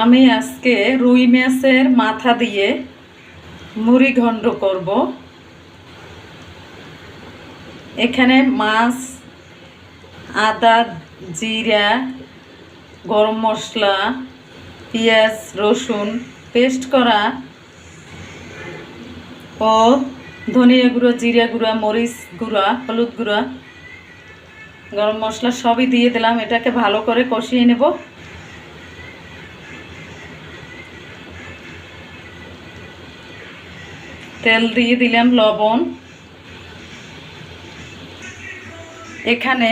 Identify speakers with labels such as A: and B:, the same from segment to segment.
A: আমি আজকে রুই মাছের মাথা দিয়ে মুড়ি ঘণ্ট করব। এখানে মাছ, আদা, জিরা, গরম মশলা, পেঁয়াজ, রসুন পেস্ট করা ও ধনিয়া গুঁড়ো, জিরা গুঁড়া, মরিচ গুঁড়া, হলুদ গুঁড়া, গরম মশলা সবই দিয়ে দিলাম। এটাকে ভালো করে কষিয়ে নেব। তেল দিয়ে দিলাম লবণ। এখানে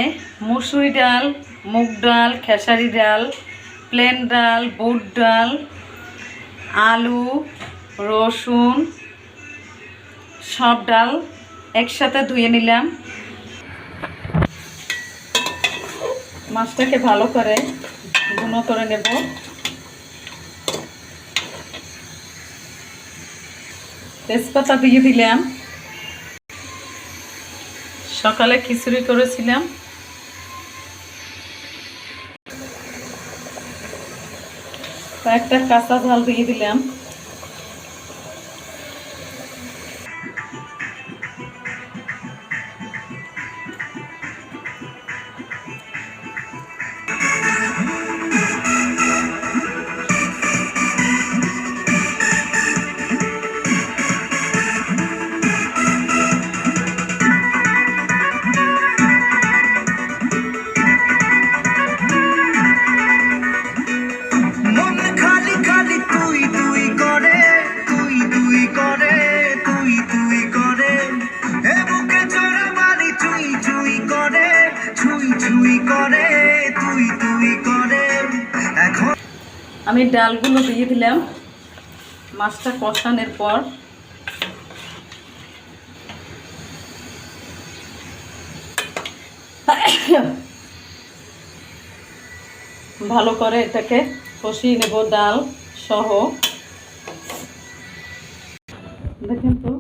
A: মুসুরি ডাল, মুগ ডাল, খেসারি ডাল, প্লেন ডাল, বুট ডাল, আলু, রসুন, সব ডাল একসাথে ধুয়ে নিলাম। মাছটাকে ভালো করে গুঁড়ো করে নেব। তেজপাতা দিয়ে দিলাম। সকালে খিচুড়ি করেছিলাম। কয়েকটা কাঁচা ঝাল দিয়ে দিলাম। আমি ডালগুলো দিয়ে দিলাম। মাছটা কষানোর পর। ভালো করে এটাকে কষিয়ে নেব ডাল সহ। দেখেন তো,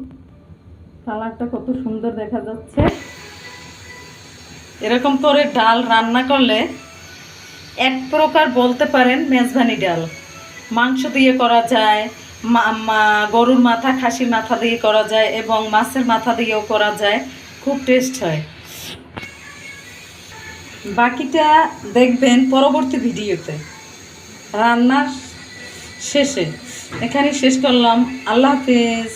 A: কালারটা কত সুন্দর দেখা যাচ্ছে। এরকম করে ডাল রান্না করলে এক প্রকার বলতে পারেন মেজবানি ডাল। মাংস দিয়ে করা যায় গরুর মাথা, খাসির মাথা দিয়ে করা যায় এবং মাছের মাথা দিয়েও করা যায়। খুব টেস্ট হয়। বাকিটা দেখবেন পরবর্তী ভিডিওতে। রান্নার শেষে। এখানে শেষ করলাম। আল্লাহ হাফেজ।